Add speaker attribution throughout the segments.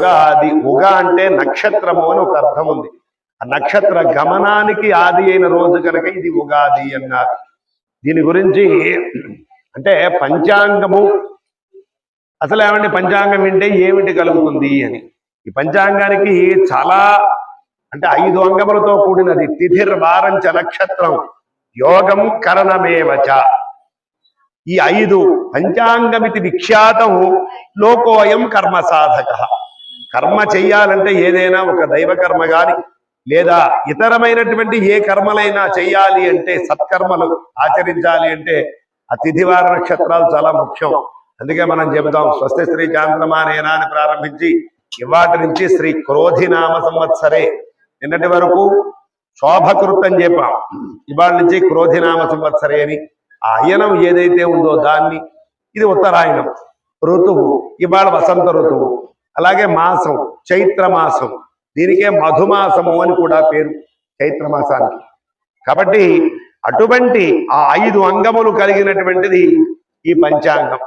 Speaker 1: ఉగాది ఉగ అంటే నక్షత్రము అని ఒక అర్థం ఉంది. ఆ నక్షత్ర గమనానికి ఆది అయిన రోజు కనుక ఇది ఉగాది అన్నారు. దీని గురించి అంటే పంచాంగము అసలు ఏమండి పంచాంగం వింటే ఏమిటి కలుగుతుంది అని. ఈ పంచాంగానికి చాలా అంటే ఐదు అంగములతో కూడినది. తిథిర్ వారంచ నక్షత్రం యోగం కరణమేవచ ఈ ఐదు పంచాంగమితి విఖ్యాతం లోకోయం కర్మ సాధక. కర్మ చెయ్యాలంటే ఏదైనా ఒక దైవ కర్మ గాని లేదా ఇతరమైనటువంటి ఏ కర్మలైనా చెయ్యాలి అంటే సత్కర్మలు ఆచరించాలి అంటే అతిథివార నక్షత్రాలు చాలా ముఖ్యం. అందుకే మనం చెబుతాం స్వస్తి శ్రీ చాంద్రమానేనా అని ప్రారంభించి ఇవాటి నుంచి శ్రీ క్రోధినామ సంవత్సరే. నిన్నటి వరకు శోభకృత్ అని చెప్పాం. ఇవాళ నుంచి క్రోధినామ సంవత్సరే అని. ఆ అయనం ఏదైతే ఉందో దాన్ని ఇది ఉత్తరాయణం. ఋతువు ఇవాళ వసంత ఋతువు. అలాగే మాసం చైత్ర మాసం దీనికే మధుమాసము అని కూడా పేరు చైత్ర మాసానికి కాబట్టి అటువంటి ఆ ఐదు అంగములు కలిగినటువంటిది ఈ పంచాంగం.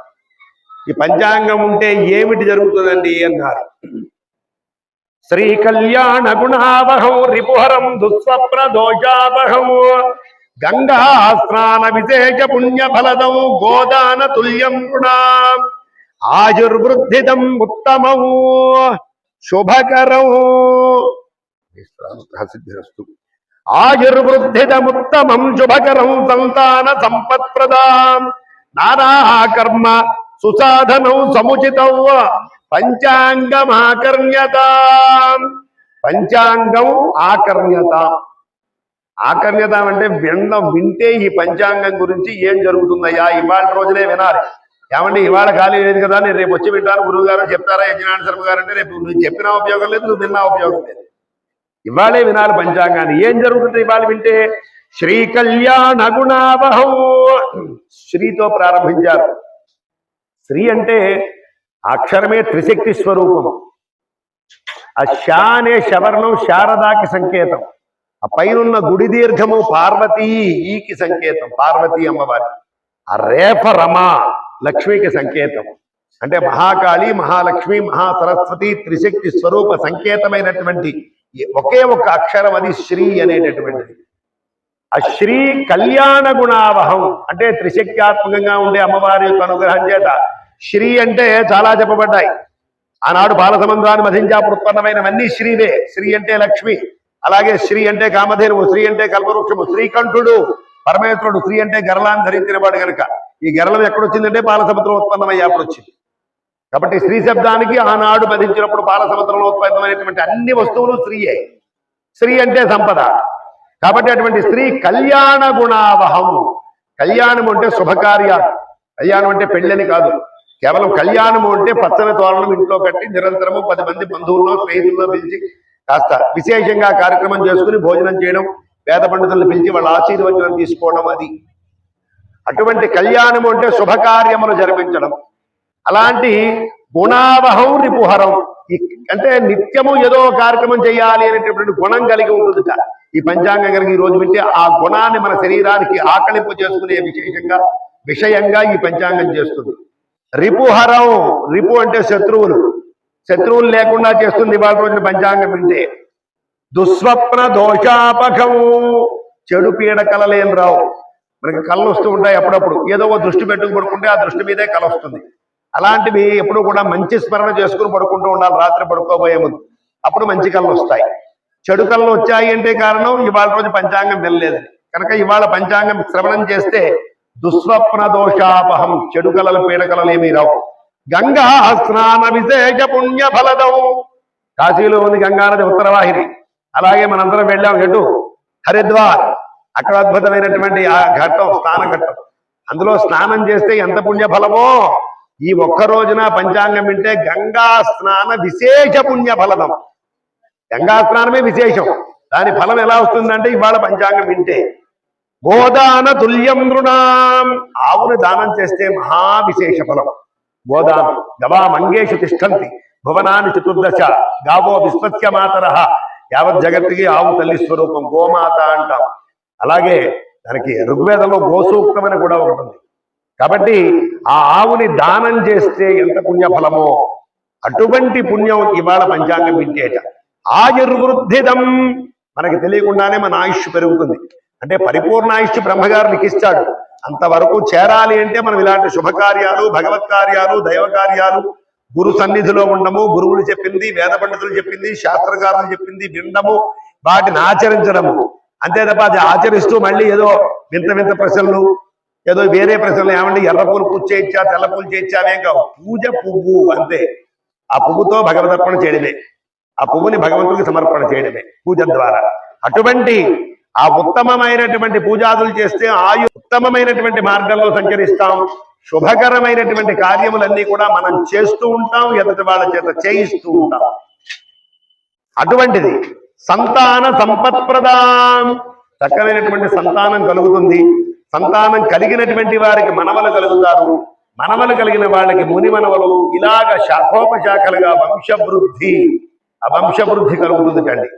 Speaker 1: ఈ పంచాంగం ఉంటే ఏమిటి జరుగుతుందండి అన్నారు. శ్రీ కళ్యాణ గుణావహం రిపుహరం దుస్వప్న దోషావహం గంగా స్నాన విశేష పుణ్య ఫలదం గోదాన తుల్యం గుణా ఆయుర్వృద్ధిదం ఉత్తమం శుభకరం సిద్ధిరస్తు ఆయుర్వృద్ధిదముత్తమం శుభకరం సంతాన సంపత్ప్రదాం నానా కర్మ సుసాధనం సముచితం పంచాంగమాకర్ణ్యత. పంచాంగం ఆకర్ణ్యత. ఆకర్ణ్యత అంటే వినడం వింటే ఈ పంచాంగం గురించి ఏం జరుగుతుందయ్యా? ఇవాళ రోజునే వినాలి. ఏమండి ఇవాళ ఖాళీ లేదు కదా నేను రేపు వచ్చి వింటాను. గురువు గారు చెప్తారా? యజ్ఞాన శర్మ గారు అంటే రేపు నువ్వు చెప్పినా ఉపయోగం లేదు నువ్వు విన్నా ఉపయోగం లేదు. ఇవాళే వినాలి పంచాంగాన్ని. ఏం జరుగుతుంది ఇవాళ వింటే? శ్రీ కళ్యాణ గుణావహం. శ్రీతో ప్రారంభించారు. శ్రీ అంటే అక్షరమే త్రిశక్తి స్వరూపము. ఆ షా అనే శవర్ణం శారదాకి సంకేతం. ఆ పైనున్న గుడి దీర్ఘము పార్వతీ ఈకి సంకేతం పార్వతీ అమ్మవారి. ఆ రేఫ రమా. లక్ష్మికి సంకేతం. అంటే మహాకాళి మహాలక్ష్మి మహాసరస్వతి త్రిశక్తి స్వరూప సంకేతమైనటువంటి ఒకే ఒక అక్షరం అది శ్రీ అనేటటువంటిది. ఆ శ్రీ కళ్యాణ గుణావహం అంటే త్రిశక్త్యాత్మకంగా ఉండే అమ్మవారి యొక్క అనుగ్రహం చేత శ్రీ అంటే చాలా చెప్పబడ్డాయి. ఆనాడు బాల సముద్రాన్ని ఉత్పన్నమైనవన్నీ శ్రీవే. శ్రీ అంటే లక్ష్మి అలాగే శ్రీ అంటే కామధేనువు శ్రీ అంటే కల్పవృక్షము శ్రీకంఠుడు పరమేశ్వరుడు శ్రీ అంటే గరళాన్ని ధరించిన వాడు కనుక ఈ గరళం ఎక్కడొచ్చిందంటే బాలసముద్రం ఉత్పన్నమయ్యేప్పుడు వచ్చింది కాబట్టి స్త్రీ శబ్దానికి ఆనాడు మధించినప్పుడు బాలసముద్రంలో ఉత్పన్నమైనటువంటి అన్ని వస్తువులు స్త్రీయే. స్త్రీ అంటే సంపద. కాబట్టి అటువంటి స్త్రీ కళ్యాణ గుణావహం. కళ్యాణం అంటే శుభకార్యాలు. కళ్యాణం అంటే పెళ్ళని కాదు. కేవలం కళ్యాణము అంటే పచ్చని తోరణం ఇంట్లో కట్టి నిరంతరము పది మంది బంధువుల్లో స్నేహితుల్లో పిలిచి కాస్త విశేషంగా కార్యక్రమం చేసుకుని భోజనం చేయడం వేద పండితులను పిలిచి వాళ్ళ ఆశీర్వచనం తీసుకోవడం అది. అటువంటి కళ్యాణము అంటే శుభకార్యములు జరిపించడం. అలాంటి గుణావహం రిపుహరం. అంటే నిత్యము ఏదో కార్యక్రమం చేయాలి అనేటటువంటి గుణం కలిగి ఉంటుందిట ఈ పంచాంగం కలిగి ఈ రోజు వింటే ఆ గుణాన్ని మన శరీరానికి ఆకలింపు చేసుకునే విశేషంగా విషయంగా ఈ పంచాంగం చేస్తుంది. రిపుహరం రిపు అంటే శత్రువులు. శత్రువులు లేకుండా చేస్తుంది ఇవాళ రోజున పంచాంగం వింటే. దుస్వప్న దోషాపకము చెడు పీడ కలలేం రావు. మనకి కళ్ళు వస్తూ ఉంటాయి అప్పుడప్పుడు. ఏదో ఒక దృష్టి పెట్టుకు పడుకుంటే ఆ దృష్టి మీదే కళ వస్తుంది. అలాంటివి ఎప్పుడు కూడా మంచి స్మరణ చేసుకుని పడుకుంటూ ఉండాలి. రాత్రి పడుకోబోయే ముందు. అప్పుడు మంచి కళ్ళు వస్తాయి. చెడు కళ్ళు వచ్చాయి అంటే కారణం ఇవాళ రోజు పంచాంగం వెళ్ళలేదని కనుక ఇవాళ పంచాంగం శ్రవణం చేస్తే దుస్వప్న దోషాపహం చెడు కలలు పీడకలలు ఏమీ రావు. గంగా స్నాన విశేష పుణ్య ఫలదం కాశీలో ఉంది గంగానది ఉత్తరవాహిని. అలాగే మనందరం వెళ్ళాం ఎటు? హరిద్వార్. అక్కడ అద్భుతమైనటువంటి ఆ ఘట్టం స్నాన ఘట్టం. అందులో స్నానం చేస్తే ఎంత పుణ్య ఫలమో ఈ ఒక్క రోజున పంచాంగం వింటే గంగా స్నాన విశేష పుణ్య ఫలదం గంగా స్నానమే విశేషం. దాని ఫలం ఎలా వస్తుందంటే ఇవాళ పంచాంగం వింటే. గోదాన తుల్యం నృణాం. ఆవును దానం చేస్తే మహా విశేష ఫలం. గోదానం. గవా మంగేషు తిష్టంతి. భువనాన్ని చతుర్దశ. గావో విస్పత్య మాతర. యావత్ జగత్తుకి ఆవు తల్లి స్వరూపం గోమాత అంటాం. అలాగే దానికి ఋగ్వేదంలో గోసూక్తం అని కూడా ఒకటి కాబట్టి ఆ ఆవుని దానం చేస్తే ఎంత పుణ్యఫలమో అటువంటి పుణ్యం ఇవాళ పంచాంగం వింటేట ఆయుర్వృద్ధిదం మనకి తెలియకుండానే మన ఆయుష్ పెరుగుతుంది. అంటే పరిపూర్ణ ఆయుష్ బ్రహ్మగారు లిఖిస్తాడు. అంతవరకు చేరాలి అంటే మనం ఇలాంటి శుభకార్యాలు భగవత్ కార్యాలు దైవ కార్యాలు గురు సన్నిధిలో ఉండము. గురువులు చెప్పింది వేద పండితులు చెప్పింది శాస్త్రకారులు చెప్పింది వినడము వాటిని ఆచరించడము. అంతే తప్ప అది ఆచరిస్తూ మళ్ళీ ఏదో వింత వింత ప్రశ్నలు ఏదో వేరే ప్రశ్నలు ఏమంటే ఎర్ర పూలు పూజ చేయించా తెల్ల పూలు చేయించా అవేం కావు. పూజ పువ్వు అంతే. ఆ పువ్వుతో భగవదర్పణ చేయడమే. ఆ పువ్వుని భగవంతుడికి సమర్పణ చేయడమే పూజ ద్వారా. అటువంటి ఆ ఉత్తమమైనటువంటి పూజాదులు చేస్తే ఆయు ఉత్తమమైనటువంటి మార్గంలో సంచరిస్తాం. శుభకరమైనటువంటి కార్యములన్నీ కూడా మనం చేస్తూ ఉంటాం ఎదుటి వాళ్ళ చేత చేయిస్తూ ఉంటాం. అటువంటిది సంతాన సంపత్ప్రదాం చక్కనైనటువంటి సంతానం కలుగుతుంది. సంతానం కలిగినటువంటి వారికి మనవలు కలుగుతారు. మనవలు కలిగిన వాళ్ళకి ముని మనవలు. ఇలాగ శాఖోపశాఖలుగా వంశవృద్ధి. ఆ వంశవృద్ధి కలుగుతుంది కండి.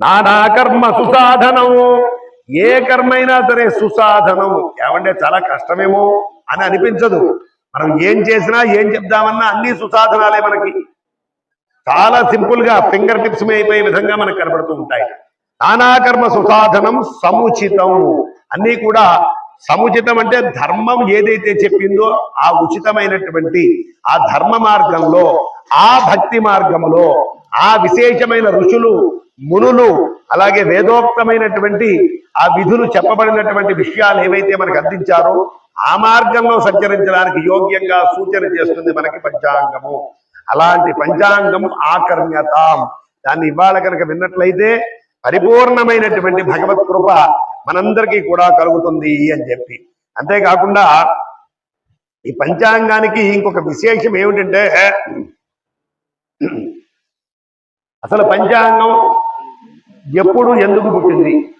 Speaker 1: నానా కర్మ సుసాధనం. ఏ కర్మైనా సరే సుసాధనం. ఏమంటే చాలా కష్టమేమో. అని అనిపించదు. మనం ఏం చేసినా ఏం చెప్దామన్నా అన్ని సుసాధనాలే మనకి. చాలా సింపుల్గా ఫింగర్ టిప్స్ అయిపోయే విధంగా మనకు కనబడుతూ ఉంటాయి. నానాకర్మ సుసాధనం సముచితం. అన్ని కూడా సముచితం అంటే ధర్మం ఏదైతే చెప్పిందో ఆ ఉచితమైనటువంటి ఆ ధర్మ మార్గంలో ఆ భక్తి మార్గంలో ఆ విశేషమైన ఋషులు మునులు అలాగే వేదోక్తమైనటువంటి ఆ విధులు చెప్పబడినటువంటి విషయాలు ఏవైతే మనకు అందించారో ఆ మార్గంలో సంచరించడానికి యోగ్యంగా సూచన చేస్తుంది మనకి పంచాంగము. అలాంటి పంచాంగం ఆకర్ణ్యతాం దాన్ని ఇవాళ కనుక విన్నట్లయితే పరిపూర్ణమైనటువంటి భగవత్ కృప మనందరికీ కూడా కలుగుతుంది అని చెప్పి. అంతేకాకుండా ఈ పంచాంగానికి ఇంకొక విశేషం ఏమిటంటే అసలు పంచాంగం ఎప్పుడు ఎందుకు పుట్టింది?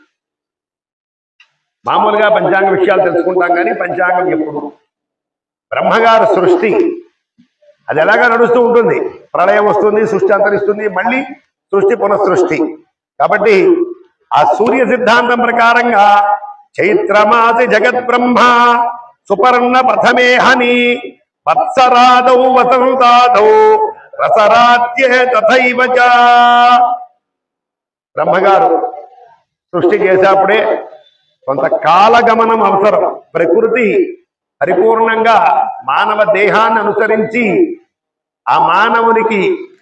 Speaker 1: మామూలుగా పంచాంగ విషయాలు తెలుసుకుంటాం కానీ పంచాంగం ఎప్పుడు? బ్రహ్మగారు సృష్టి. అది ఎలాగా నడుస్తూ ఉంటుంది? ప్రళయం వస్తుంది సృష్టి అంతరిస్తుంది మళ్ళీ సృష్టి పునఃసృష్టి. కాబట్టి ఆ సూర్య సిద్ధాంతం ప్రకారంగా చైత్రమాసి జగత్ బ్రహ్మ సుపర్ణ ప్రథమే హని వత్సరాదౌ వసంతాదౌ రసరాత్యే తథైవ చ. బ్రహ్మగారు సృష్టి చేసేప్పుడే కొంత కాలగమనం అవసరం. ప్రకృతి పరిపూర్ణంగా మానవ దేహాన్ని అనుసరించి ఆ మానవునికి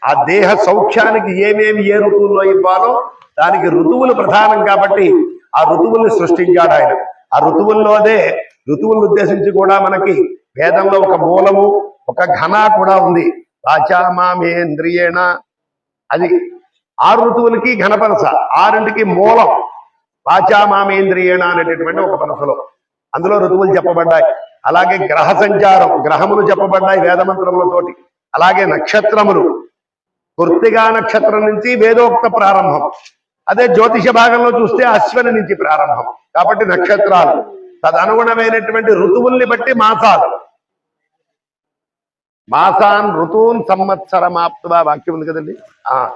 Speaker 1: ఆ దేహ సౌఖ్యానికి ఏమేమి ఏ ఋతువుల్లో ఇవ్వాలో దానికి ఋతువులు ప్రధానం కాబట్టి ఆ ఋతువుల్ని సృష్టించాడు ఆయన. ఆ ఋతువుల్లోదే ఋతువులను ఉద్దేశించి కూడా మనకి వేదంలో ఒక మూలము ఒక ఘన కూడా ఉంది. వాచామామేంద్రియేణ అది ఆరు ఋతువులకి ఘనపనస ఆరింటికి మూలం. వాచామామేంద్రియేణ అనేటటువంటి ఒక పనసలో అందులో ఋతువులు చెప్పబడ్డాయి. అలాగే గ్రహ సంచారం గ్రహములు చెప్పబడ్డాయి వేదమంత్రములతోటి అలాగే నక్షత్రములు. కృత్తిగా నక్షత్రం నుంచి వేదోక్త ప్రారంభం. అదే జ్యోతిష భాగంలో చూస్తే అశ్వని నుంచి ప్రారంభం. కాబట్టి నక్షత్రాలు. తదనుగుణమైనటువంటి ఋతువుల్ని బట్టి మాసాలు. మాసాన్ ఋతూన్ సంవత్సరమాప్త వాక్యం ఉంది కదండి? ఆ.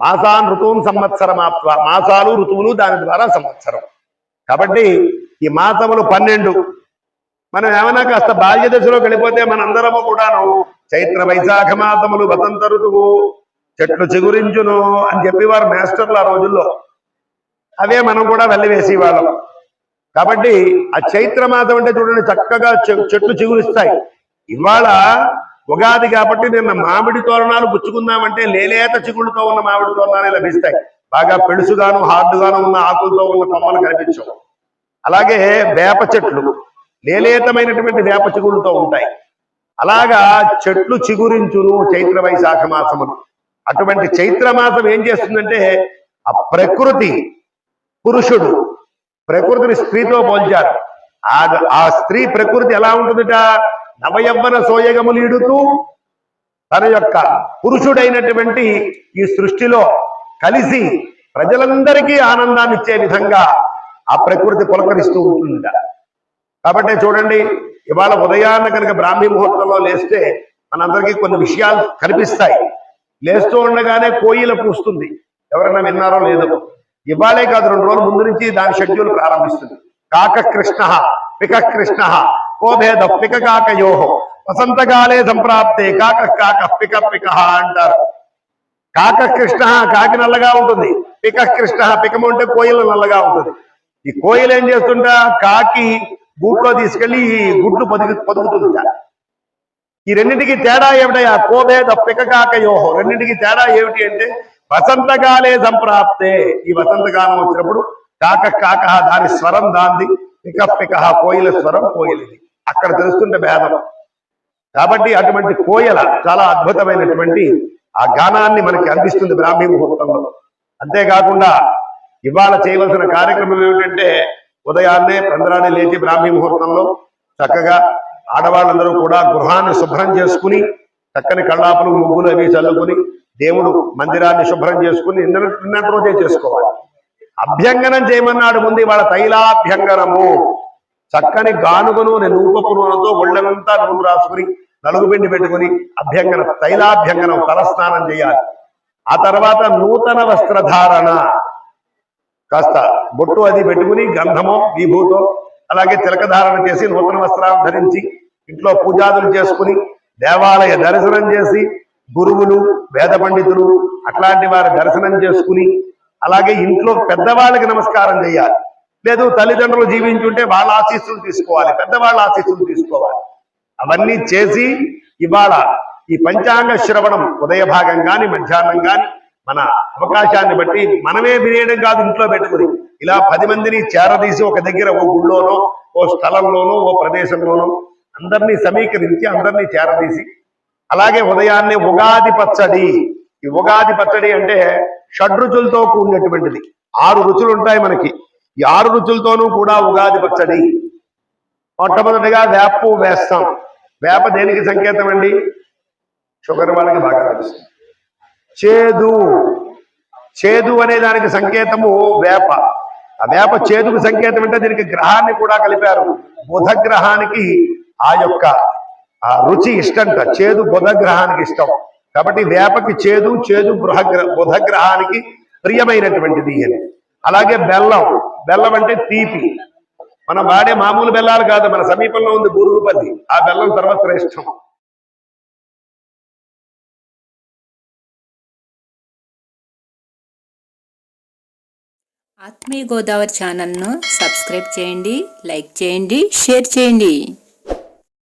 Speaker 1: మాసాన్ ఋతూన్ సంవత్సరమాప్త్వ మాసాలు ఋతువులు దాని ద్వారా సంవత్సరం. కాబట్టి ఈ మాసములు పన్నెండు. మనం ఏమైనా కాస్త బాల్య దశలోకి వెళ్ళిపోతే మనందరము కూడాను చైత్ర వైశాఖ మాసములు వసంత ఋతువు చెట్లు చిగురించును అని చెప్పేవారు మాస్టర్లు ఆ రోజుల్లో. అవే మనం కూడా వెళ్ళివేసేవాళ్ళం కాబట్టి ఆ చైత్ర మాసం అంటే చూడండి చక్కగా చె- చెట్లు చిగురిస్తాయి. ఇవాళ ఉగాది కాబట్టి నిన్న మామిడి తోరణాలు పుచ్చుకుందామంటే లేలేత చిగుళ్ళతో ఉన్న మామిడి తోరణాలే లభిస్తాయి. బాగా పెడుసుగాను హార్డుగాను ఉన్న ఆకులతో ఉన్న కొమ్మలు కనిపించవు. అలాగే వేప చెట్లు లేలేతమైనటువంటి వేప చిగుళ్ళతో ఉంటాయి. అలాగా చెట్లు చిగురించును చైత్ర వైశాఖ మాసము అటువంటి చైత్ర మాసం ఏం చేస్తుందంటే ఆ ప్రకృతి పురుషుడు ప్రకృతిని స్త్రీతో పోల్చారు. ఆ స్త్రీ ప్రకృతి ఎలా ఉంటుందిట? నవయవ్వన సోయగములు ఇడుతూ తన యొక్క పురుషుడైనటువంటి ఈ సృష్టిలో కలిసి ప్రజలందరికీ ఆనందాన్ని ఇచ్చే విధంగా ఆ ప్రకృతి పులకరిస్తూ ఉంటుందిట. కాబట్టి చూడండి ఇవాళ ఉదయాన్న కనుక బ్రాహ్మీ ముహూర్తంలో లేస్తే మనందరికీ కొన్ని విషయాలు కనిపిస్తాయి. లేస్తూ ఉండగానే కోయిల పూస్తుంది. ఎవరైనా విన్నారో లేదో. ఇవాళే కాదు రెండు రోజుల ముందు నుంచి దాని షెడ్యూల్ ప్రారంభిస్తుంది. కాక కృష్ణ పిక కృష్ణ కోభేద పిక కాకయో వసంతకాలే సంప్రాప్తే కాక కాక పిక పిక అంటారు కాక కృష్ణ కాకి నల్లగా ఉంటుంది. పిక కృష్ణ పికము అంటే కోయిల నల్లగా ఉంటుంది. ఈ కోయిల ఏం చేస్తుంటా? కాకి గూట్లో తీసుకెళ్ళి ఈ గుడ్లు పొదుగు పొదుగుతుంట ఈ రెండింటికి తేడా ఏమిటయా కోభేద పికకాకయోహో రెండింటికి తేడా ఏమిటి అంటే వసంతకాలే సంప్రాప్తే. ఈ వసంతకాలం వచ్చినప్పుడు కాక కాక దాని స్వరం దాంది. పిక పిక కోయిల స్వరం కోయిలది. అక్కడ తెలుస్తుంటే భేదం. కాబట్టి అటువంటి కోయల చాలా అద్భుతమైనటువంటి ఆ గానాన్ని మనకి అందిస్తుంది బ్రాహ్మీ ముహూర్తంలో. అంతేకాకుండా ఇవాళ చేయవలసిన కార్యక్రమం ఏమిటంటే ఉదయాన్నే పంద్రాన్ని లేచి బ్రాహ్మీ ముహూర్తంలో చక్కగా ఆడవాళ్ళందరూ కూడా గృహాన్ని శుభ్రం చేసుకుని చక్కని కళ్ళాపులు ముగ్గులు అవి చల్లుకుని దేవుడు మందిరాన్ని శుభ్రం చేసుకుని నిన్న నిన్నటి రోజే చేసుకోవాలి. అభ్యంగనం చేయమన్నాడు ముందు వాళ్ళ తైలాభ్యంగనము. చక్కని గానుగను నూనె నూపపు నూనెతో ఒళ్ళంతా నూనె రాసుకుని నలుగుపిండి పెట్టుకుని అభ్యంగనం తైలాభ్యంగనం తలస్నానం చేయాలి. ఆ తర్వాత నూతన వస్త్రధారణ. కాస్త బొట్టు అది పెట్టుకుని గంధమో విభూతో అలాగే తిలకధారణ చేసి నూతన వస్త్రాలు ధరించి ఇంట్లో పూజాదులు చేసుకుని దేవాలయ దర్శనం చేసి గురువులు వేద పండితులు అట్లాంటి వారి దర్శనం చేసుకుని అలాగే ఇంట్లో పెద్దవాళ్ళకి నమస్కారం చేయాలి. లేదు తల్లిదండ్రులు జీవించుంటే వాళ్ళ ఆశీస్సులు తీసుకోవాలి పెద్దవాళ్ళ ఆశీస్సులు తీసుకోవాలి. అవన్నీ చేసి ఇవాళ ఈ పంచాంగ శ్రవణం ఉదయ భాగం కానీ మధ్యాహ్నం కానీ మన అవకాశాన్ని బట్టి మనమే వినేయడం కాదు ఇంట్లో పెట్టుకుని. ఇలా పది మందిని చేరదీసి ఒక దగ్గర ఓ గుళ్ళోనో ఓ స్థలంలోనో ఓ ప్రదేశంలోనో అందరినీ సమీకరించి అందరినీ చేరదీసి అలాగే ఉదయాన్నే ఉగాది పచ్చడి. ఈ ఉగాది పచ్చడి అంటే షడ్రుచులతో కూడినటువంటిది. ఆరు రుచులు ఉంటాయి మనకి. ఈ ఆరు రుచులతోనూ కూడా ఉగాది పచ్చడి. మొట్టమొదటిగా వేప వేస్తాం. వేప దేనికి సంకేతం అండి? షుగర్ వాళ్ళకి బాగా తెలుసు చేదు. చేదు అనే దానికి సంకేతము వేప. ఆ వేప చేదుకు సంకేతం అంటే దీనికి గ్రహాన్ని కూడా కలిపారు. బుధ గ్రహానికి ఆ యొక్క ఆ రుచి ఇష్టంట చేదు బుధ గ్రహానికి ఇష్టం. కాబట్టి వేపకి చేదు చేదు గృహ బుధ గ్రహానికి ప్రియమైనటువంటిది అని అలాగే బెల్లం. బెల్లం అంటే తీపి. మనం వాడే మామూలు బెల్లాలు కాదు మన సమీపంలో ఉంది బూరుగుపల్లి. ఆ బెల్లం సర్వశ్రేష్టం
Speaker 2: ఆత్మీయ గోదావరి ఛానల్ను సబ్స్క్రైబ్ చేయండి లైక్ చేయండి షేర్ చేయండి.